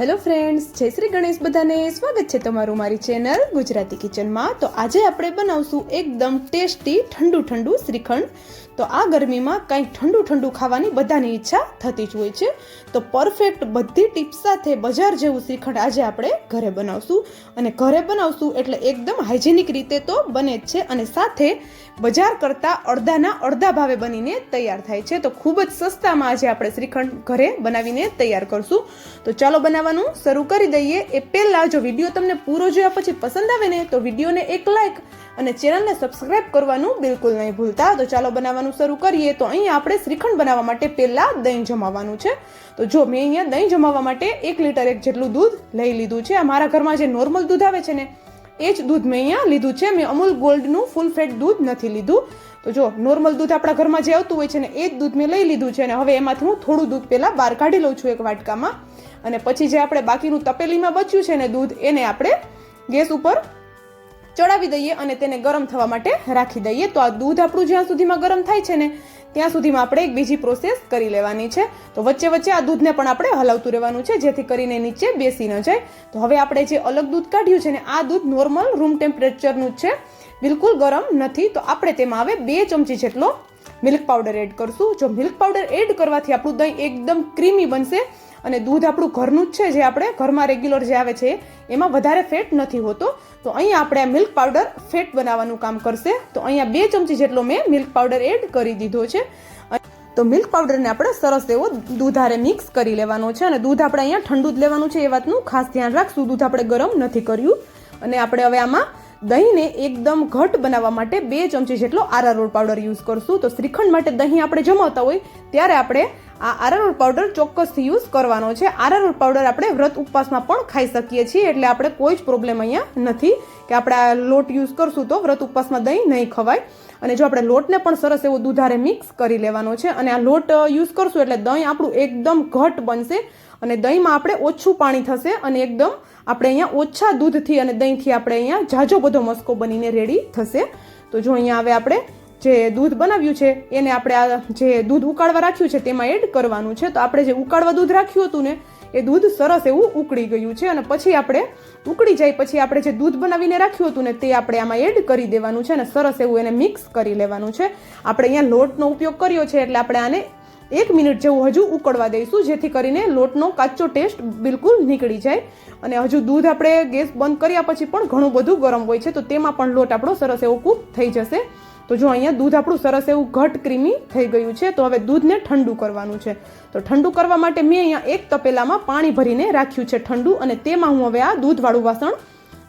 Hello friends, જય શ્રી ગણેશ બધાને. સ્વાગત છે તમારું મારી ચેનલ ગુજરાતી કિચનમાં. તો આજે આપણે બનાવશું એકદમ ટેસ્ટી ઠંડુ ઠંડુ શ્રીખંડ. તો આ ગરમીમાં કંઈક ઠંડુ ઠંડુ ખાવાની બધાની ઈચ્છા થતી જ હોય છે. તો પરફેક્ટ બધી ટિપ્સ સાથે બજાર જેવું શ્રીખંડ આજે આપણે ઘરે બનાવશું. અને ઘરે બનાવશું એટલે એકદમ હાઇજેનિક રીતે તો બને જ છે અને સાથે બજાર કરતાં અડધાના અડધા ભાવે બનીને તૈયાર થાય છે. તો ખૂબ જ સસ્તામાં આજે આપણે શ્રીખંડ ઘરે બનાવીને તૈયાર કરશું. તો ચાલો બનાવવાનું શરૂ કરી દઈએ એ પહેલાં જો વીડિયો તમને પૂરો જોયા પછી પસંદ આવે ને, તો વિડીયોને એક લાઇક અને ચેનલને સબસ્ક્રાઇબ કરવાનું બિલકુલ નહીં ભૂલતા. તો ચાલો બનાવવાનું શરૂ કરીએ. તો અહીંયા આપણે શ્રીખંડ બનાવવા માટે પહેલાં દહીં જમાવવાનું છે. તો જો મેં અહીંયા દહીં જમાવવા માટે એક લીટર એક જેટલું દૂધ લઈ લીધું છે. મારા ઘરમાં જે નોર્મલ દૂધ આવે છે ને, એ જ દૂધ મેં અહીંયા લીધું છે. મેં અમૂલ ગોલ્ડનું ફૂલ ફેટ દૂધ નથી લીધું. તો જો નોર્મલ દૂધ આપણા ઘરમાં જે આવતું હોય છે ને, એ જ દૂધ મેં લઈ લીધું છે. અને હવે એમાંથી હું થોડું દૂધ પહેલાં બહાર કાઢી લઉં છું એક વાટકામાં. અને પછી જે આપણે બાકીનું તપેલીમાં બચ્યું છે ને દૂધ, એને આપણે ગેસ ઉપર ચડાવી દઈએ અને તેને ગરમ થવા માટે રાખી દઈએ. તો આ દૂધ આપણું જ્યાં સુધીમાં ગરમ થાય છે ને, ત્યાં સુધીમાં આપણે એક બીજી પ્રોસેસ કરી લેવાની છે. તો વચ્ચે વચ્ચે આ દૂધને પણ આપણે હલાવતું રહેવાનું છે, જેથી કરીને નીચે બેસી ન જાય. તો હવે આપણે જે અલગ દૂધ કાઢ્યું છે ને, આ દૂધ નોર્મલ રૂમ ટેમ્પરેચરનું જ છે. બિલકુલ ગરમ નથી. તો આપણે તેમાં હવે બે ચમચી જેટલો મિલ્ક પાવડર એડ કરશું. જો મિલ્ક પાવડર એડ કરવાથી આપણું દહીં એકદમ ક્રીમી બનશે અને દૂધ આપણું ઘરનું જ છે, જે આપણે ઘરમાં રેગ્યુલર જે આવે છે, એમાં વધારે ફેટ નથી હોતો. તો અહીંયા આપણે આ મિલ્ક પાવડર ફેટ બનાવવાનું કામ કરશે. તો અહીંયા બે ચમચી જેટલો મેં મિલ્ક પાવડર એડ કરી દીધો છે. તો મિલ્ક પાવડરને આપણે સરસ એવો દૂધ હારે મિક્સ કરી લેવાનો છે અને દૂધ આપણે અહીંયા ઠંડુ જ લેવાનું છે એ વાતનું ખાસ ધ્યાન રાખશું. દૂધ આપણે ગરમ નથી કર્યું. અને આપણે હવે આમાં દહીંને એકદમ ઘટ બનાવવા માટે બે ચમચી જેટલો આરારોટ પાવડર યુઝ કરશું. તો શ્રીખંડ માટે દહીં આપણે જમાવતા હોય, ત્યારે આપણે આ આરારૂટ પાવડર ચોક્કસથી યુઝ કરવાનો છે. આરારૂટ પાવડર આપણે વ્રત ઉપવાસમાં પણ ખાઈ શકીએ છીએ, એટલે આપણે કોઈ જ પ્રોબ્લેમ અહીંયા નથી કે આપણે આ લોટ યુઝ કરશું તો વ્રત ઉપવાસમાં દહીં નહીં ખવાય. અને જો આપણે લોટને પણ સરસ એવો દૂધારે મિક્સ કરી લેવાનો છે અને આ લોટ યુઝ કરશું એટલે દહીં આપણું એકદમ ઘટ બનશે અને દહીંમાં આપણે ઓછું પાણી થશે અને એકદમ આપણે અહીંયા ઓછા દૂધથી અને દહીંથી આપણે અહીંયા ઝાઝો બધો મસ્કો બનીને રેડી થશે. તો જો અહીંયા હવે આપણે જે દૂધ બનાવ્યું છે, એને આપણે આ જે દૂધ ઉકાળવા રાખ્યું છે, તેમાં એડ કરવાનું છે. તો આપણે જે ઉકાળવા દૂધ રાખ્યું હતું ને, એ દૂધ સરસ એવું ઉકળી ગયું છે અને પછી આપણે ઉકળી જાય, પછી આપણે જે દૂધ બનાવીને રાખ્યું હતું ને, તે આપણે આમાં એડ કરી દેવાનું છે અને સરસ એવું એને મિક્સ કરી લેવાનું છે. આપણે અહીંયા લોટનો ઉપયોગ કર્યો છે, એટલે આપણે આને એક મિનિટ જેવું હજુ ઉકળવા દઈશું, જેથી કરીને લોટનો કાચો ટેસ્ટ બિલકુલ નીકળી જાય. અને હજુ દૂધ આપણે ગેસ બંધ કર્યા પછી પણ ઘણું બધું ગરમ હોય છે, તો તેમાં પણ લોટ આપણો સરસ એવો કૂક થઈ જશે. તો જો અહીંયા દૂધ આપણું સરસ એવું ઘટ ક્રીમી થઈ ગયું છે, તો હવે દૂધને ઠંડુ કરવાનું છે. તો ઠંડુ કરવા માટે મેં અહીંયા એક તપેલામાં પાણી ભરીને રાખ્યું છે ઠંડુ, અને તેમાં હું હવે આ દૂધવાળું વાસણ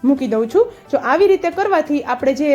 મૂકી દઉં છું. જો આવી રીતે કરવાથી આપણે જે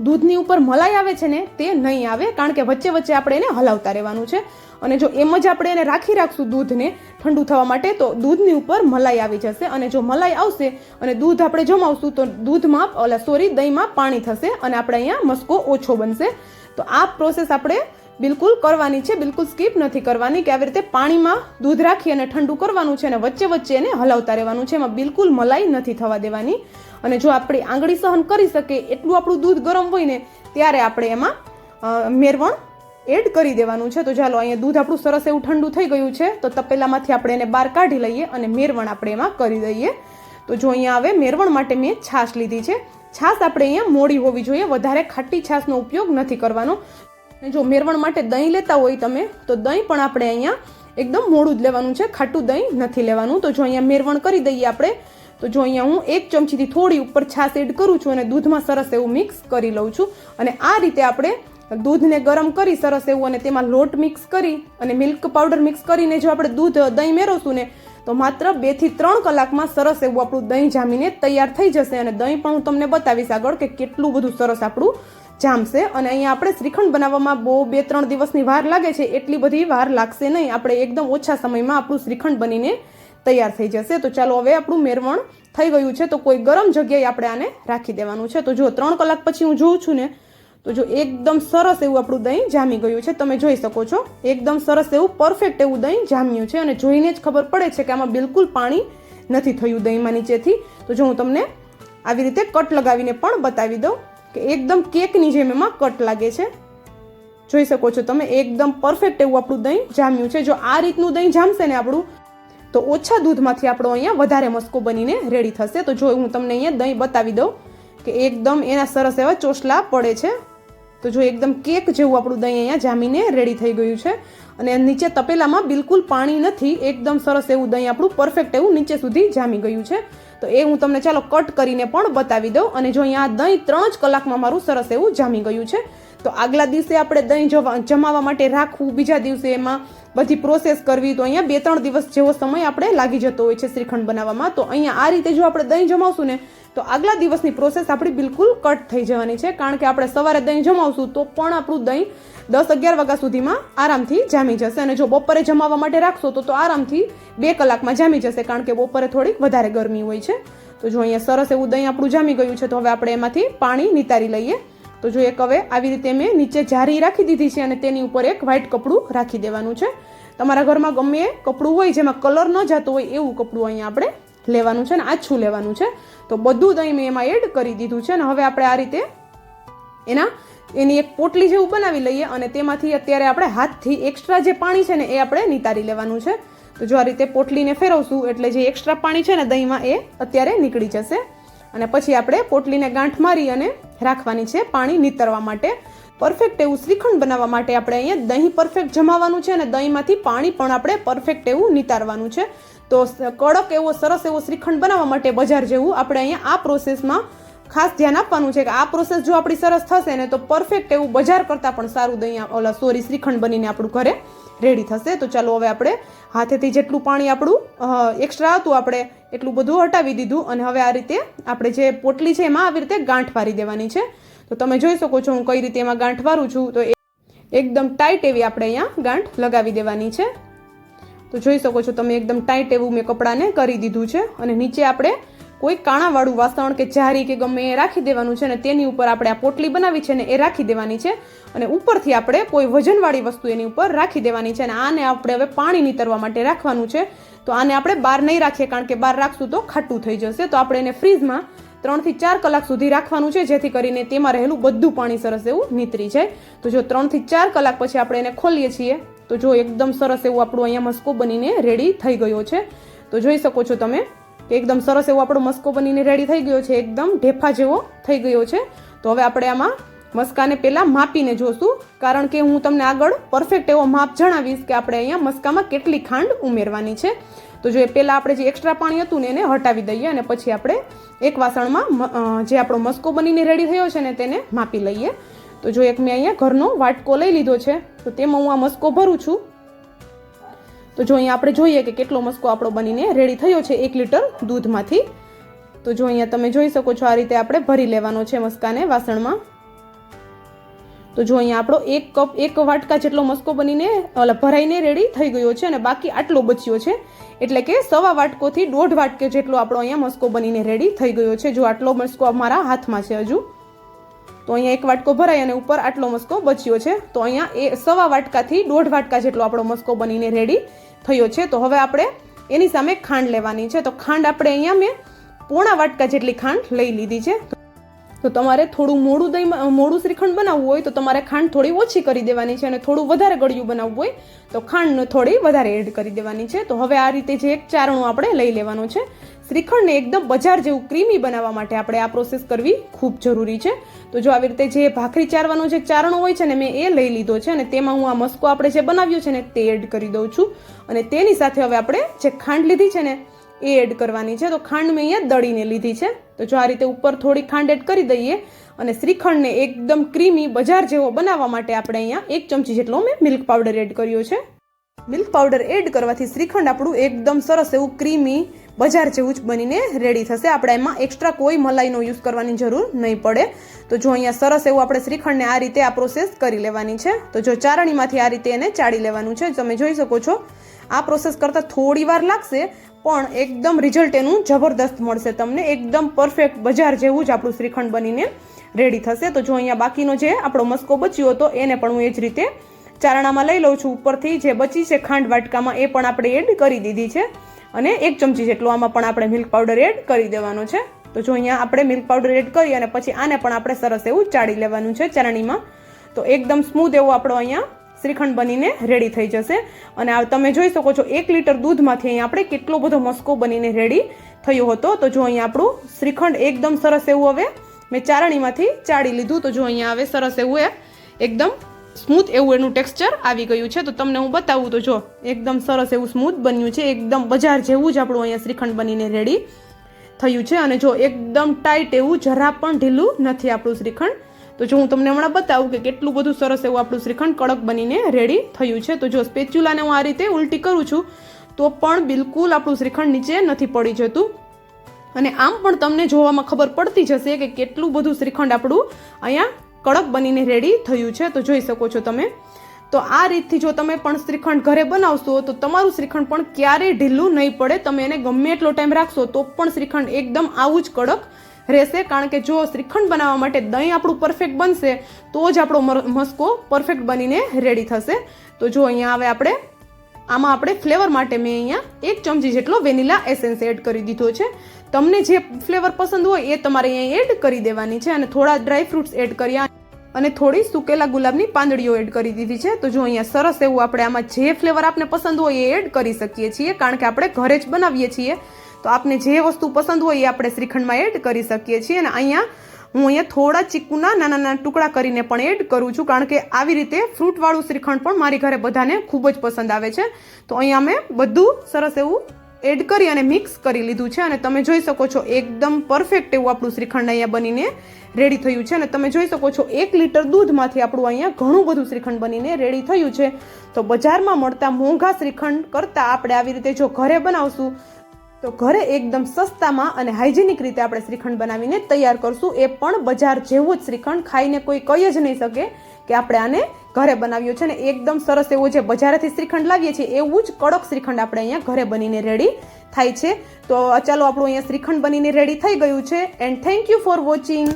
દૂધની ઉપર મલાઈ આવે છે ને તે નહીં આવે, કારણ કે વચ્ચે વચ્ચે આપણે એને હલાવતા રહેવાનું છે. અને જો એમ જ આપણે એને રાખી રાખશું દૂધને ઠંડુ થવા માટે, તો દૂધની ઉપર મલાઈ આવી જશે. અને જો મલાઈ આવશે અને દૂધ આપણે જમાવશું, તો દૂધમાં ઓલા સોરી દહીંમાં પાણી થશે અને આપણે અહીંયા મસ્કો ઓછો બનશે. તો આ પ્રોસેસ આપણે બિલકુલ કરવાની છે, બિલકુલ સ્કીપ નથી કરવાની કે આવી રીતે પાણીમાં દૂધ રાખી અને ઠંડુ કરવાનું છે અને વચ્ચે વચ્ચે એને હલાવતા રહેવાનું છે. એમાં બિલકુલ મલાઈ નથી થવા દેવાની. અને જો આપણી આંગળી સહન કરી શકે એટલું આપણું દૂધ ગરમ હોય ને, ત્યારે આપણે એમાં મેરવણ એડ કરી દેવાનું છે. તો ચાલો અહીંયા દૂધ આપણું સરસ એવું ઠંડુ થઈ ગયું છે. તો તપેલામાંથી આપણે એને બહાર કાઢી લઈએ અને મેરવણ આપણે એમાં કરી દઈએ. તો જો અહીંયા હવે મેરવણ માટે મેં છાશ લીધી છે. છાશ આપણે અહીંયા મોડી હોવી જોઈએ. વધારે ખાટી છાશનો ઉપયોગ નથી કરવાનો. જો મેરવણ માટે દહીં લેતા હોય તમે, તો દહીં પણ આપણે અહીંયા એકદમ મોડું જ લેવાનું છે, ખાટું દહીં નથી લેવાનું. તો જો અહીંયા મેરવણ કરી દઈએ આપણે, તો જો અહીંયા હું એક ચમચીથી થોડી ઉપર છાશ એડ કરું છું અને દૂધમાં સરસ એવું મિક્સ કરી લઉં છું. અને આ રીતે આપણે દૂધને ગરમ કરી સરસ એવું અને તેમાં લોટ મિક્સ કરી અને મિલ્ક પાવડર મિક્સ કરીને જો આપણે દૂધ, દહીં મેળવશું ને, તો માત્ર બેથી ત્રણ કલાકમાં સરસ એવું આપણું દહીં જામીને તૈયાર થઈ જશે. અને દહીં પણ હું તમને બતાવીશ આગળ કે કેટલું બધું સરસ આપણું જામશે અને અહીંયા આપણે શ્રીખંડ બનાવવામાં બહુ બે, ત્રણ દિવસની વાર લાગે છે, એટલી બધી વાર લાગશે નહીં. આપણે એકદમ ઓછા સમયમાં આપણું શ્રીખંડ બનીને તૈયાર થઈ જશે. તો ચાલો હવે આપણું મેરવણ થઈ ગયું છે, તો કોઈ ગરમ જગ્યાએ આપણે આને રાખી દેવાનું છે. તો જો ત્રણ કલાક પછી હું જોઉં છું ને, તો જો એકદમ સરસ એવું આપણું દહીં જામી ગયું છે. તમે જોઈ શકો છો, એકદમ સરસ એવું પરફેક્ટ એવું દહીં જામ્યું છે. અને જોઈને જ ખબર પડે છે કે આમાં બિલકુલ પાણી નથી થયું દહીંમાં નીચેથી. તો જો હું તમને આવી રીતે કટ લગાવીને પણ બતાવી દઉં. કે એકદમ કેકની જેમ એમાં કટ લાગે છે. જોઈ શકો છો તમે, એકદમ પરફેક્ટ એવું આપણું દહીં જામ્યું છે. જો આ રીતનું દહીં જામશે ને આપણું, તો ઓછા દૂધમાંથી આપણો અહીંયા વધારે મસ્કો બનીને રેડી થશે. તો જો હું તમને અહીંયા દહીં બતાવી દઉં કે એકદમ એના સરસ એવા ચોસલા પડે છે. તો જો એકદમ કેક જેવું આપણું દહીં અહીંયા જામીને રેડી થઈ ગયું છે. અને નીચે તપેલામાં બિલકુલ પાણી નથી. એકદમ સરસ એવું દહીં આપણું પરફેક્ટ એવું નીચે સુધી જામી ગયું છે. તો એ હું તમને ચાલો કટ કરીને પણ બતાવી દઉં અને જો અહીંયા દહીં ત્રણ જ કલાકમાં મારું સરસ એવું જામી ગયું છે. તો આગલા દિવસે આપણે દહીં જમાવા માટે રાખવું. બીજા દિવસે એમાં બધી પ્રોસેસ કરવી. તો અહીંયા બે ત્રણ દિવસ જેવો સમય આપણે લાગી જતો હોય છે શ્રીખંડ બનાવવામાં. તો અહીંયા આ રીતે જો આપણે દહીં જમાવશું ને, તો આગલા દિવસની પ્રોસેસ આપણી બિલકુલ કટ થઈ જવાની છે. કારણ કે આપણે સવારે દહીં જમાવશું તો પણ આપણું દહીં દસ અગિયાર વાગ્યા સુધીમાં આરામથી જામી જશે. અને જો બપોરે જમાવવા માટે રાખશો તો તો આરામથી બે કલાકમાં જામી જશે, કારણ કે બપોરે થોડીક વધારે ગરમી હોય છે. તો જો અહીંયા સરસ એવું દહીં આપણું જામી ગયું છે, તો હવે આપણે એમાંથી પાણી નિતારી લઈએ. તો જો એક હવે આવી રીતે મેં નીચે જારી રાખી દીધી છે અને તેની ઉપર એક વ્હાઈટ કપડું રાખી દેવાનું છે. તમારા ઘરમાં ગમે એ કપડું હોય જેમાં કલર ન જતો હોય એવું કપડું અહીંયા આપણે લેવાનું છે ને આછું લેવાનું છે. તો બધું દહીં મેં એમાં એડ કરી દીધું છે ને હવે આપણે આ રીતે એના એની એક પોટલી જેવું બનાવી લઈએ અને તેમાંથી અત્યારે આપણે હાથથી એક્સ્ટ્રા જે પાણી છે ને એ આપણે નિતારી લેવાનું છે. તો જો આ રીતે પોટલીને ફેરવશું એટલે જે એક્સ્ટ્રા પાણી છે ને દહીંમાં એ અત્યારે નીકળી જશે. અને પછી આપણે પોટલીને ગાંઠ મારી અને રાખવાની છે પાણી નીતરવા માટે. પરફેક્ટ એવું શ્રીખંડ બનાવવા માટે આપણે અહીંયા દહીં પરફેક્ટ જમાવાનું છે અને દહીંમાંથી પાણી પણ આપણે પરફેક્ટ એવું નિતારવાનું છે. તો કડક એવો સરસ એવો શ્રીખંડ બનાવવા માટે બજાર જેવું. આપણે અહીંયા આ પ્રોસેસમાં ખાસ ધ્યાન આપવાનું છે કે આ પ્રોસેસ જો આપણી સરસ થશે ને તો પરફેક્ટ એવું બજાર કરતાં પણ સારું દહીં ઓલા સોરી શ્રીખંડ બનીને આપણું ઘરે રેડી થશે. તો ચાલો હવે આપણે હાથેથી જેટલું પાણી આપણું એક્સ્ટ્રા હતું આપણે એટલું બધું હટાવી દીધું અને હવે આ રીતે આપણે જે પોટલી છે એમાં આવી રીતે ગાંઠ વારી દેવાની છે. તો તમે જોઈ શકો છો હું કઈ રીતે એમાં ગાંઠ વારું છું. તો એકદમ ટાઈટ એવી આપણે અહીંયા ગાંઠ લગાવી દેવાની છે. તો જોઈ શકો છો તમે એકદમ ટાઈટ એવું મેં કપડાને કરી દીધું છે અને નીચે આપણે કોઈ કાણાવાળું વાસણ કે જારી કે ગમે એ રાખી દેવાનું છે અને તેની ઉપર આપણે આ પોટલી બનાવી છે ને એ રાખી દેવાની છે. અને ઉપરથી આપણે કોઈ વજનવાળી વસ્તુ એની ઉપર રાખી દેવાની છે અને આને આપણે હવે પાણી નીતરવા માટે રાખવાનું છે. તો આને આપણે બહાર નહીં રાખીએ કારણ કે બહાર રાખશું તો ખાટું થઈ જશે. તો આપણે એને ફ્રીજમાં ત્રણથી ચાર કલાક સુધી રાખવાનું છે જેથી કરીને તેમાં રહેલું બધું પાણી સરસ એવું નીતરી જાય. તો જો ત્રણથી ચાર કલાક પછી આપણે એને ખોલીએ છીએ, તો જો એકદમ સરસ એવું આપણું અહીંયા મસ્કો બનીને રેડી થઈ ગયો છે. તો જોઈ શકો છો તમે. કે એકદમ સરસ એવો આપણો મસ્કો બનીને રેડી થઈ ગયો છે, એકદમ ઢેફા જેવો થઈ ગયો છે. તો હવે આપણે આમાં મસ્કાને પહેલાં માપીને જોશું, કારણ કે હું તમને આગળ પરફેક્ટ એવો માપ જણાવીશ કે આપણે અહીંયા મસ્કામાં કેટલી ખાંડ ઉમેરવાની છે. તો જો એ પહેલાં આપણે જે એક્સ્ટ્રા પાણી હતું ને એને હટાવી દઈએ અને પછી આપણે એક વાસણમાં જે આપણો મસ્કો બનીને રેડી થયો છે ને તેને માપી લઈએ. તો જો એક મેં અહીંયા ઘરનો વાટકો લઈ લીધો છે, તો તેમાં હું આ મસ્કો ભરું છું. તો જો અહીંયા આપણે જોઈએ કે કેટલો મસ્કો આપણો બનીને રેડી થયો છે એક લીટર દૂધમાંથી. તો જો અહીંયા તમે જોઈ શકો છો આ રીતે આપણે ભરી લેવાનો છે મસ્કાને વાસણમાં. તો જો અહીંયા આપણો એક કપ, એક વાટકા જેટલો મસ્કો બનીને ભરાઈને રેડી થઈ ગયો છે અને બાકી આટલો બચ્યો છે. એટલે કે સવા વાટકોથી દોઢ વાટકે જેટલો આપણો અહીંયા મસ્કો બનીને રેડી થઈ ગયો છે. જો આટલો મસ્કો અમારા હાથમાં છે હજુ. તો અહીંયા એક વાટકો ભરાય અને ઉપર આટલો મસ્કો બચ્યો છે. તો અહીંયા એ સવા વાટકાથી દોઢ વાટકા જેટલો આપણો મસ્કો બનીને રેડી થયો છે. તો હવે આપણે એની સામે ખાંડ લેવાની છે. તો ખાંડ આપણે અહીંયા મેં પોણા વાટકા જેટલી ખાંડ લઈ લીધી છે. તો તમારે થોડું મોડું દહીં મોડું શ્રીખંડ બનાવવું હોય તો તમારે ખાંડ થોડી ઓછી કરી દેવાની છે અને થોડું વધારે ગળ્યું બનાવવું હોય તો ખાંડ થોડી વધારે એડ કરી દેવાની છે. તો હવે આ રીતે જે એક ચારણું આપણે લઈ લેવાનું છે. શ્રીખંડને એકદમ બજાર જેવું ક્રીમી બનાવવા માટે આપણે આ પ્રોસેસ કરવી ખૂબ જરૂરી છે. તો જો આવી રીતે જે ભાખરી ચારવાનો જે ચારણો હોય છે ને, મેં એ લઈ લીધો છે અને તેમાં હું આ મસ્કો આપણે જે બનાવ્યો છે ને, તે એડ કરી દઉં છું. અને તેની સાથે હવે આપણે જે ખાંડ લીધી છે ને, એ એડ કરવાની છે. તો ખાંડ મેં અહીંયા દળીને લીધી છે. તો જો આ રીતે ઉપર થોડી ખાંડ એડ કરી દઈએ અને શ્રીખંડને એકદમ ક્રીમી બજાર જેવો બનાવવા માટે આપણે અહીંયા એક ચમચી જેટલો મેં મિલ્ક પાવડર એડ કર્યો છે. મિલ્ક પાવડર એડ કરવાથી શ્રીખંડ આપણું એકદમ સરસ એવું ક્રીમી બજાર જેવું જ બનીને રેડી થશે. આપણે એમાં એક્સ્ટ્રા કોઈ મલાઈનો યુઝ કરવાની જરૂર નહીં પડે. તો જો અહીંયા સરસ એવું આપણે શ્રીખંડને આ રીતે આ પ્રોસેસ કરી લેવાની છે, તો જો ચારણીમાંથી આ રીતે એને ચાળી લેવાનું છે. તમે જોઈ શકો છો, આ પ્રોસેસ કરતાં થોડી વાર લાગશે, પણ એકદમ રિઝલ્ટ એનું જબરદસ્ત મળશે તમને. એકદમ પરફેક્ટ બજાર જેવું જ આપણું શ્રીખંડ બનીને રેડી થશે. તો જો અહીંયા બાકીનો જે આપણો મસ્કો બચ્યો હતો, એને પણ હું એ જ રીતે ચારણામાં લઈ લઉં છું. ઉપરથી જે બચી છે ખાંડ વાટકામાં એ પણ આપણે એડ કરી દીધી છે. અને એક ચમચી જેટલો આમાં પણ આપણે મિલ્ક પાવડર એડ કરી દેવાનો છે. તો જો અહીંયા આપણે મિલ્ક પાવડર એડ કરી અને પછી આને પણ આપણે સરસ એવું ચાળી લેવાનું છે ચારણીમાં. તો એકદમ સ્મૂથ એવો આપણો અહીંયા શ્રીખંડ બનીને રેડી થઈ જશે. અને તમે જોઈ શકો છો એક લીટર દૂધમાંથી અહીંયા આપણે કેટલો બધો મસ્કો બનીને રેડી થયો હતો. તો જો અહીંયા આપણું શ્રીખંડ એકદમ સરસ એવું હવે મેં ચારણીમાંથી ચાળી લીધું. તો જો અહીંયા હવે સરસ એવું એ એકદમ સ્મૂથ એવું એનું ટેક્સચર આવી ગયું છે. તો તમને હું બતાવું તો જો, એકદમ સરસ એવું સ્મૂથ બન્યું છે. એકદમ બજાર જેવું જ આપણું અહીંયા શ્રીખંડ બનીને રેડી થયું છે. અને જો, એકદમ ટાઈટ એવું જરા પણ ઢીલું નથી આપણું શ્રીખંડ. તો જો હું તમને હમણાં બતાવું કે કેટલું બધું સરસ એવું આપણું શ્રીખંડ કડક બનીને રેડી થયું છે. તો જો સ્પેચ્યુલાને હું આ રીતે ઉલટી કરું છું, તો પણ બિલકુલ આપણું શ્રીખંડ નીચે નથી પડી જતું. અને આમ પણ તમને જોવામાં ખબર પડતી જશે કે કેટલું બધું શ્રીખંડ આપણું અહીંયા કડક બનીને રેડી થયું છે. તો જોઈ શકો છો તમે. તો આ રીતથી જો તમે પણ શ્રીખંડ ઘરે બનાવશો, તો તમારું શ્રીખંડ પણ ક્યારેય ઢીલું નહીં પડે. તમે એને ગમે એટલો ટાઈમ રાખશો, તો પણ શ્રીખંડ એકદમ આવું જ કડક રહેશે. કારણ કે જો શ્રીખંડ બનાવવા માટે દહીં આપણું પરફેક્ટ બનશે, તો જ આપણો મસ્કો પરફેક્ટ બનીને રેડી થશે. તો જો અહીંયા હવે આપણે, આમાં આપણે ફ્લેવર માટે મેં અહીંયા એક ચમચી જેટલો વેનીલા એસેન્સ એડ કરી દીધો છે. તમને જે ફ્લેવર પસંદ હોય એ તમારે અહીંયા એડ કરી દેવાની છે અને થોડા ડ્રાય ફ્રૂટ્સ એડ કર્યા. અને થોડી સુકેલા ગુલાબની પાંદડીઓ એડ કરી દીધી છે. તો જો અહીંયા સરસ એવું આપણે આમાં જે ફ્લેવર આપને પસંદ હોય એ એડ કરી શકીએ છીએ, કારણ કે આપણે ઘરે જ બનાવીએ છીએ. તો આપને જે વસ્તુ પસંદ હોય એ આપણે શ્રીખંડમાં એડ કરી શકીએ છીએ. અને અહીંયા હું અહીંયા થોડા ચીકુના નાના નાના ટુકડા કરીને પણ એડ કરું છું, કારણ કે આવી રીતે ફ્રૂટવાળું શ્રીખંડ પણ મારી ઘરે બધાને ખૂબ જ પસંદ આવે છે. તો અહીંયા મેં બધું સરસ એવું એડ કરી અને મિક્સ કરી લીધું છે અને તમે જોઈ શકો છો એકદમ પરફેક્ટ એવું આપણું શ્રીખંડ અહીંયા બનીને રેડી થયું છે અને તમે જોઈ શકો છો એક લીટર દૂધમાંથી આપણું અહીંયા ઘણું બધું શ્રીખંડ બનીને રેડી થયું છે. તો બજારમાં મળતા મોંઘા શ્રીખંડ કરતાં આપણે આવી રીતે જો ઘરે બનાવશું, તો ઘરે એકદમ સસ્તામાં અને હાઇજેનિક રીતે આપણે શ્રીખંડ બનાવીને તૈયાર કરશું. એ પણ બજાર જેવું જ શ્રીખંડ ખાઈને કોઈ કહી જ નહીં શકે કે આપણે આને ઘરે બનાવ્યું છે ને એકદમ સરસ એવું જે બજારેથી શ્રીખંડ લાવીએ છીએ, એવું જ કડક શ્રીખંડ આપણે અહીંયા ઘરે બનીને રેડી થાય છે. તો ચાલો આપણું અહીંયા શ્રીખંડ બનીને રેડી થઈ ગયું છે. And thank you for watching